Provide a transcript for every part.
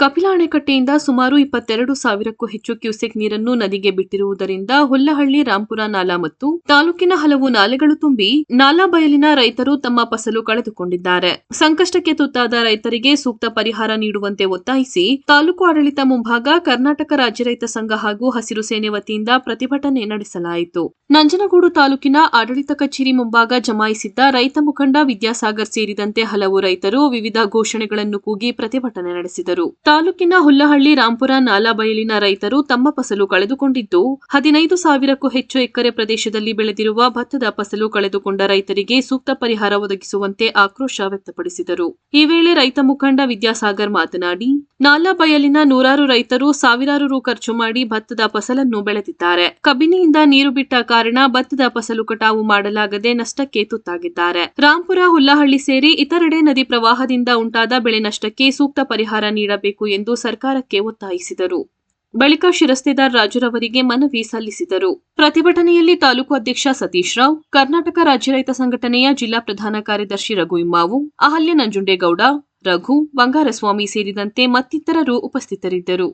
ಕಪಿಲ ಅಣೆಕಟ್ಟೆಯಿಂದ ಸುಮಾರು ಇಪ್ಪತ್ತೆರಡು ಸಾವಿರಕ್ಕೂ ಹೆಚ್ಚು ಕ್ಯೂಸೆಕ್ ನೀರನ್ನು ನದಿಗೆ ಬಿಟ್ಟಿರುವುದರಿಂದ ಹುಲ್ಲಹಳ್ಳಿ, ರಾಂಪುರ, ನಾಲಾ ಮತ್ತು ತಾಲೂಕಿನ ಹಲವು ನಾಲೆಗಳು ತುಂಬಿ ನಾಲಾ ಬಯಲಿನ ರೈತರು ತಮ್ಮ ಫಸಲು ಕಳೆದುಕೊಂಡಿದ್ದಾರೆ. ಸಂಕಷ್ಟಕ್ಕೆ ತುತ್ತಾದ ರೈತರಿಗೆ ಸೂಕ್ತ ಪರಿಹಾರ ನೀಡುವಂತೆ ಒತ್ತಾಯಿಸಿ ತಾಲೂಕು ಆಡಳಿತ ಮುಂಭಾಗ ಕರ್ನಾಟಕ ರಾಜ್ಯ ರೈತ ಸಂಘ ಹಾಗೂ ಹಸಿರು ಸೇನೆ ವತಿಯಿಂದ ಪ್ರತಿಭಟನೆ ನಡೆಸಲಾಯಿತು. ನಂಜನಗೂಡು ತಾಲೂಕಿನ ಆಡಳಿತ ಕಚೇರಿ ಮುಂಭಾಗ ಜಮಾಯಿಸಿದ್ದ ರೈತ ಮುಖಂಡ ವಿದ್ಯಾಸಾಗರ್ ಸೇರಿದಂತೆ ಹಲವು ರೈತರು ವಿವಿಧ ಘೋಷಣೆಗಳನ್ನು ಕೂಗಿ ಪ್ರತಿಭಟನೆ ನಡೆಸಿದರು. ತಾಲೂಕಿನ ಹುಲ್ಲಹಳ್ಳಿ ರಾಂಪುರ ನಾಲಾಬಯಲಿನ ರೈತರು ತಮ್ಮ ಫಸಲು ಕಳೆದುಕೊಂಡಿದ್ದು, ಹದಿನೈದು ಸಾವಿರಕ್ಕೂ ಹೆಚ್ಚು ಎಕರೆ ಪ್ರದೇಶದಲ್ಲಿ ಬೆಳೆದಿರುವ ಭತ್ತದ ಫಸಲು ಕಳೆದುಕೊಂಡ ರೈತರಿಗೆ ಸೂಕ್ತ ಪರಿಹಾರ ಒದಗಿಸುವಂತೆ ಆಕ್ರೋಶ ವ್ಯಕ್ತಪಡಿಸಿದರು. ಈ ವೇಳೆ ರೈತ ಮುಖಂಡ ವಿದ್ಯಾಸಾಗರ್ ಮಾತನಾಡಿ ನಾಲಾಬಯಲಿನ ನೂರಾರು ರೈತರು ಸಾವಿರಾರು ರು ಖರ್ಚು ಮಾಡಿ ಭತ್ತದ ಫಸಲನ್ನು ಬೆಳೆದಿದ್ದಾರೆ. ಕಬಿನಿಯಿಂದ ನೀರು ಬಿಟ್ಟ ಕಾರಣ ಭತ್ತದ ಫಸಲು ಕಟಾವು ಮಾಡಲಾಗದೆ ನಷ್ಟಕ್ಕೆ ತುತ್ತಾಗಿದ್ದಾರೆ. ರಾಂಪುರ ಹುಲ್ಲಹಳ್ಳಿ ಸೇರಿ ಇತರೆಡೆ ನದಿ ಪ್ರವಾಹದಿಂದ ಉಂಟಾದ ಬೆಳೆ ನಷ್ಟಕ್ಕೆ ಸೂಕ್ತ ಪರಿಹಾರ ನೀಡಬೇಕು ಎಂದು ಸರ್ಕಾರಕ್ಕೆ ಒತ್ತಾಯಿಸಿದರು. ಬಳಿಕ ಶಿರಸ್ತೇದಾರ್ ರಾಜುರವರಿಗೆ ಮನವಿ ಸಲ್ಲಿಸಿದರು. ಪ್ರತಿಭಟನೆಯಲ್ಲಿ ತಾಲೂಕು ಅಧ್ಯಕ್ಷ ಸತೀಶ್ ರಾವ್, ಕರ್ನಾಟಕ ರಾಜ್ಯ ರೈತ ಸಂಘಟನೆಯ ಜಿಲ್ಲಾ ಪ್ರಧಾನ ಕಾರ್ಯದರ್ಶಿ ರಘು ಇಮ್ಮಾವು, ಅಹಲ್ಯ ನಂಜುಂಡೇಗೌಡ, ರಘು ಬಂಗಾರಸ್ವಾಮಿ ಸೇರಿದಂತೆ ಮತ್ತಿತರರು ಉಪಸ್ಥಿತರಿದ್ದರು.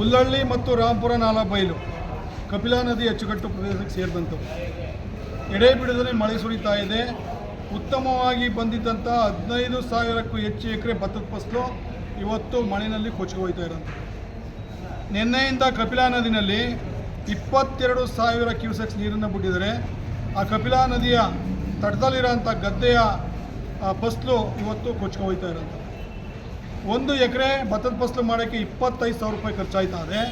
ಉಲ್ಲಳ್ಳಿ ಮತ್ತು ರಾಂಪುರ ನಾಲಾ ಬಯಲು ಕಪಿಲಾ ನದಿ ಅಚ್ಚುಕಟ್ಟು ಪ್ರದೇಶಕ್ಕೆ ಸೇರಿದಂತವು. ಎಡೆ ಬಿಡದೆ ಮಳೆ ಸುರಿತಾ ಇದೆ. ಉತ್ತಮವಾಗಿ ಬಂದಿದ್ದಂಥ ಹದಿನೈದು ಸಾವಿರಕ್ಕೂ ಹೆಚ್ಚು ಎಕರೆ ಭತ್ತದ ಫಸಲು ಇವತ್ತು ಮಳೆಯಲ್ಲಿ ಕೊಚ್ಚಿಗೆ ಹೋಯ್ತಾ ಇರೋದು. ನಿನ್ನೆಯಿಂದ ಕಪಿಲಾ ನದಿನಲ್ಲಿ ಇಪ್ಪತ್ತೆರಡು ಸಾವಿರ ಕ್ಯೂಸೆಕ್ಸ್ ನೀರನ್ನು ಬಿಟ್ಟಿದ್ದಾರೆ. ಆ ಕಪಿಲಾ ನದಿಯ ತಟದಲ್ಲಿರೋಂಥ ಗದ್ದೆಯ ಫಸಲು ಇವತ್ತು ಕೊಚ್ಕೊ ಹೋಯ್ತಾ ಇರೋದು. ಒಂದು ಎಕರೆ ಭತ್ತದ ಫಸಲು ಮಾಡೋಕ್ಕೆ ಇಪ್ಪತ್ತೈದು ಸಾವಿರ ರೂಪಾಯಿ ಖರ್ಚಾಯ್ತಾ ಇದೆ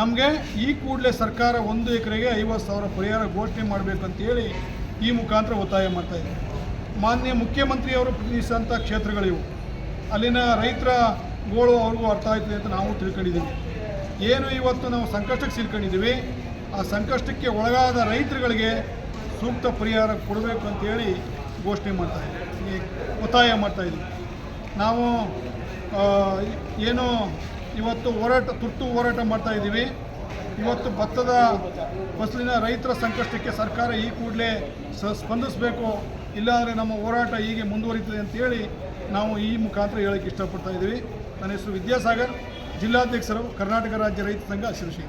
ನಮಗೆ ಈ ಕೂಡಲೇ ಸರ್ಕಾರ ಒಂದು ಎಕರೆಗೆ ಐವತ್ತು ಸಾವಿರ ಪರಿಹಾರ ಘೋಷಣೆ ಮಾಡಬೇಕಂತೇಳಿ ಈ ಮುಖಾಂತರ ಒತ್ತಾಯ ಮಾಡ್ತಾಯಿದೆ ಮಾನ್ಯ ಮುಖ್ಯಮಂತ್ರಿಯವರು ಪ್ರತಿನಿಧಿಸಿದಂಥ ಕ್ಷೇತ್ರಗಳಿವು. ಅಲ್ಲಿನ ರೈತರ ಗೋಳು ಅವ್ರಿಗೂ ಅರ್ಥ ಆಯ್ತದೆ ಅಂತ ನಾವು ತಿಳ್ಕೊಂಡಿದ್ದೀವಿ. ಏನು ಇವತ್ತು ನಾವು ಸಂಕಷ್ಟಕ್ಕೆ ಸಿಲ್ಕೊಂಡಿದ್ದೀವಿ? ಆ ಸಂಕಷ್ಟಕ್ಕೆ ಒಳಗಾದ ರೈತರುಗಳಿಗೆ ಸೂಕ್ತ ಪರಿಹಾರ ಕೊಡಬೇಕು ಅಂತೇಳಿ ಘೋಷಣೆ ಮಾಡ್ತಾಯಿದ್ದೀವಿ ಒತ್ತಾಯ ಮಾಡ್ತಾಯಿದ್ದೀವಿ ನಾವು ಏನು ಇವತ್ತು ಹೋರಾಟ ತುರ್ತು ಹೋರಾಟ ಮಾಡ್ತಾ ಇದ್ದೀವಿ. ಇವತ್ತು ಭತ್ತದ ಫಸಲಿನ ರೈತರ ಸಂಕಷ್ಟಕ್ಕೆ ಸರ್ಕಾರ ಈ ಕೂಡಲೇ ಸ್ಪಂದಿಸಬೇಕು, ಇಲ್ಲಾಂದರೆ ನಮ್ಮ ಹೋರಾಟ ಹೀಗೆ ಮುಂದುವರಿತದೆ ಅಂತೇಳಿ ನಾವು ಈ ಮುಖಾಂತರ ಹೇಳೋಕ್ಕೆ ಇಷ್ಟಪಡ್ತಾ ಇದ್ದೀವಿ. ನನ್ನ ಹೆಸರು ವಿದ್ಯಾಸಾಗರ್, ಜಿಲ್ಲಾಧ್ಯಕ್ಷರು, ಕರ್ನಾಟಕ ರಾಜ್ಯ ರೈತ ಸಂಘ ಶಿರಸಿ